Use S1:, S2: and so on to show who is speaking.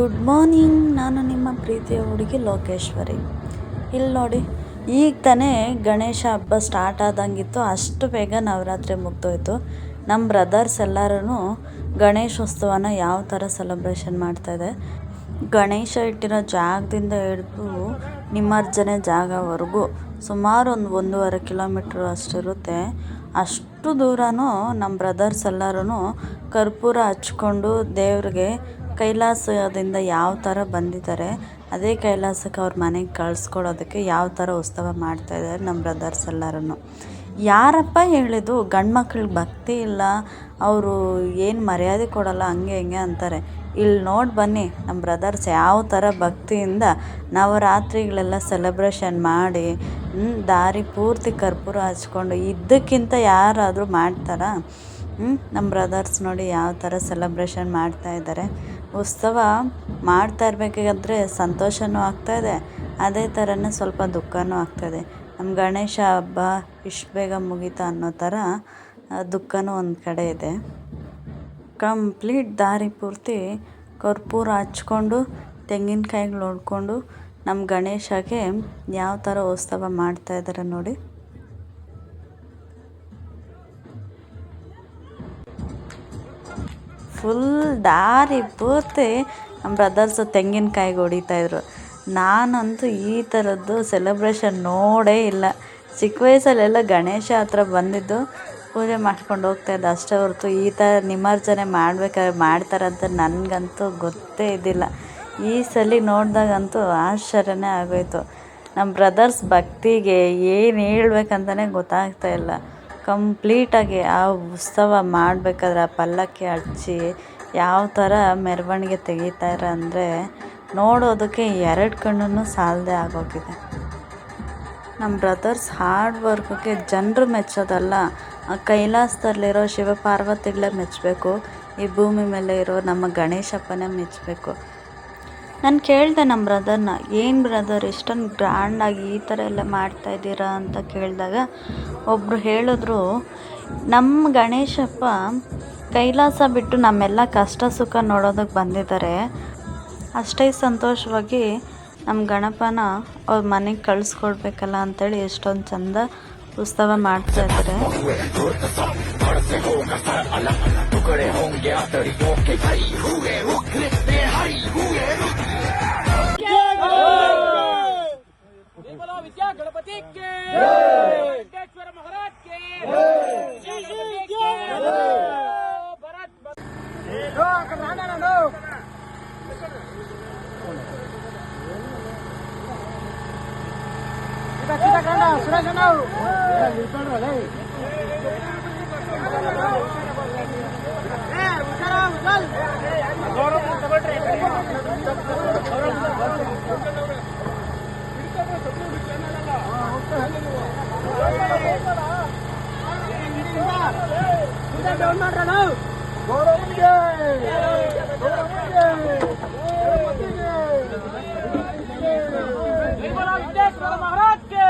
S1: Good morning ನಾನು ನಿಮ್ಮ ಪ್ರೀತಿಯ ಹುಡುಗಿ ಲೋಕೇಶ್ವರಿ. ಇಲ್ಲಿ ನೋಡಿ, ಈಗ ತಾನೇ ಗಣೇಶ ಹಬ್ಬ ಸ್ಟಾರ್ಟ್ ಆದಂಗಿತ್ತು. ಅಷ್ಟು ಬೇಗ ನವರಾತ್ರಿ ಮುಗ್ದೋಯ್ತು. ನಮ್ಮ ಬ್ರದರ್ಸ್ ಎಲ್ಲರೂ ಗಣೇಶೋತ್ಸವನ ಯಾವ ಥರ ಸೆಲೆಬ್ರೇಷನ್ ಮಾಡ್ತಾಯಿದೆ ಗಣೇಶ ಇಟ್ಟಿರೋ ಜಾಗದಿಂದ ಹಿಡಿದು ನಿಮಜ್ಜನೆ ಜಾಗವರೆಗೂ ಸುಮಾರು ಒಂದು ಒಂದೂವರೆ ಕಿಲೋಮೀಟ್ರ್ ಅಷ್ಟಿರುತ್ತೆ. ಅಷ್ಟು ದೂರನೂ ನಮ್ಮ ಬ್ರದರ್ಸ್ ಎಲ್ಲರೂ ಕರ್ಪೂರ ಹಚ್ಕೊಂಡು ದೇವ್ರಿಗೆ ಕೈಲಾಸದಿಂದ ಯಾವ ಥರ ಬಂದಿದ್ದಾರೆ, ಅದೇ ಕೈಲಾಸಕ್ಕೆ ಅವ್ರ ಮನೆಗೆ ಕಳಿಸ್ಕೊಡೋದಕ್ಕೆ ಯಾವ ಥರ ಉತ್ಸವ ಮಾಡ್ತಾಯಿದ್ದಾರೆ ನಮ್ಮ ಬ್ರದರ್ಸ್ ಎಲ್ಲರೂ ಯಾರಪ್ಪ ಹೇಳಿದ್ದು, ಗಂಡು ಮಕ್ಳಿಗೆ ಭಕ್ತಿ ಇಲ್ಲ, ಅವರು ಏನು ಮರ್ಯಾದೆ ಕೊಡಲ್ಲ, ಹಂಗೆ ಹಿಂಗೆ ಅಂತಾರೆ. ಇಲ್ಲಿ ನೋಡಿ ಬನ್ನಿ, ನಮ್ಮ ಬ್ರದರ್ಸ್ ಯಾವ ಥರ ಭಕ್ತಿಯಿಂದ ನವರಾತ್ರಿಗಳೆಲ್ಲ ಸೆಲೆಬ್ರೇಷನ್ ಮಾಡಿ ದಾರಿ ಪೂರ್ತಿ ಕರ್ಪೂರ ಹಚ್ಕೊಂಡು ಇದಕ್ಕಿಂತ ಯಾರಾದರೂ ಮಾಡ್ತಾರಾ? ನಮ್ಮ ಬ್ರದರ್ಸ್ ನೋಡಿ ಯಾವ ಥರ ಸೆಲೆಬ್ರೇಷನ್ ಮಾಡ್ತಾ ಇದ್ದಾರೆ. ಉತ್ಸವ ಮಾಡ್ತಾ ಇರಬೇಕಾದ್ರೆ ಸಂತೋಷವೂ ಆಗ್ತಾಯಿದೆ ಅದೇ ಥರನೇ ಸ್ವಲ್ಪ ದುಃಖವೂ ಆಗ್ತಾಯಿದೆ ನಮ್ಮ ಗಣೇಶ ಹಬ್ಬ, ಇಷ್ಟು ಬೇಗ ಮುಗೀತಾ ಅನ್ನೋ ಥರ ದುಃಖವೂ ಒಂದು ಕಡೆ ಇದೆ. ಕಂಪ್ಲೀಟ್ ದಾರಿ ಪೂರ್ತಿ ಕರ್ಪೂರ ಹಚ್ಕೊಂಡು, ತೆಂಗಿನಕಾಯಿಗಳು ನೋಡಿಕೊಂಡು, ನಮ್ಮ ಗಣೇಶಗೆ ಯಾವ ಥರ ಉತ್ಸವ ಮಾಡ್ತಾಯಿದ್ದಾರೆ ನೋಡಿ. ಫುಲ್ ದಾರಿ ಪೂರ್ತಿ ನಮ್ಮ ಬ್ರದರ್ಸು ತೆಂಗಿನಕಾಯಿಗೆ ಹೊಡಿತಾಯಿದ್ರು ನಾನಂತೂ ಈ ಥರದ್ದು ಸೆಲೆಬ್ರೇಷನ್ ನೋಡೇ ಇಲ್ಲ. ಚಿಕ್ಕ ವಯಸ್ಸಲ್ಲೆಲ್ಲ ಗಣೇಶ ಹತ್ರ ಬಂದಿದ್ದು ಪೂಜೆ ಮಾಡ್ಕೊಂಡು ಹೋಗ್ತಾಯಿದ್ದೆ ಅಷ್ಟೇ ಹೊರತು ಈ ಥರ ನಿಮರ್ಜನೆ ಮಾಡ್ಬೇಕಾದ್ರೆ ಮಾಡ್ತಾರಂತ ನನಗಂತೂ ಗೊತ್ತೇ ಇದ್ದಿಲ್ಲ. ಈ ಸಲ ನೋಡಿದಾಗಂತೂ ಆಶ್ಚರ್ಯನೇ ಆಗೋಯ್ತು. ನಮ್ಮ ಬ್ರದರ್ಸ್ ಭಕ್ತಿಗೆ ಏನು ಹೇಳ್ಬೇಕಂತಲೇ ಗೊತ್ತಾಗ್ತಾ ಇಲ್ಲ. ಕಂಪ್ಲೀಟಾಗಿ ಆ ಉತ್ಸವ ಮಾಡಬೇಕಾದ್ರೆ ಆ ಪಲ್ಲಕ್ಕಿ ಹಚ್ಚಿ ಯಾವ ಥರ ಮೆರವಣಿಗೆ ತೆಗಿತಾರೆ ಅಂದರೆ ನೋಡೋದಕ್ಕೆ ಎರಡು ಕಣ್ಣು ಸಾಲದೇ ಆಗೋಗಿದೆ. ನಮ್ಮ ಬ್ರದರ್ಸ್ ಹಾರ್ಡ್ ವರ್ಕ್ಗೆ ಜನರು ಮೆಚ್ಚೋದಲ್ಲ, ಆ ಕೈಲಾಸದಲ್ಲಿರೋ ಶಿವ ಪಾರ್ವತಿಗಳೇ ಮೆಚ್ಚಬೇಕು, ಈ ಭೂಮಿ ಮೇಲೆ ಇರೋ ನಮ್ಮ ಗಣೇಶಪ್ಪನೇ ಮೆಚ್ಚಬೇಕು. ನಾನು ಕೇಳಿದೆ ನಮ್ಮ ಬ್ರದರ್ನ ಏನು ಬ್ರದರ್ ಇಷ್ಟೊಂದು ಗ್ರ್ಯಾಂಡಾಗಿ ಈ ಥರ ಎಲ್ಲ ಮಾಡ್ತಾ ಇದ್ದೀರಾ ಅಂತ ಕೇಳಿದಾಗ ಒಬ್ಬರು ಹೇಳಿದ್ರು ನಮ್ಮ ಗಣೇಶಪ್ಪ ಕೈಲಾಸ ಬಿಟ್ಟು ನಮ್ಮೆಲ್ಲ ಕಷ್ಟ ಸುಖ ನೋಡೋದಕ್ಕೆ ಬಂದಿದ್ದಾರೆ ಅಷ್ಟೇ ಸಂತೋಷವಾಗಿ ನಮ್ಮ ಗಣಪನ ಅವ್ರ ಮನೆಗೆ ಕಳಿಸ್ಕೊಡ್ಬೇಕಲ್ಲ ಅಂತೇಳಿ ಎಷ್ಟೊಂದು ಚಂದ ಉತ್ಸವ ಮಾಡ್ತಾ ಇದ್ದಾರೆ
S2: Kita kita jenau. Sudah jenau. Sudah jenau. महाराज के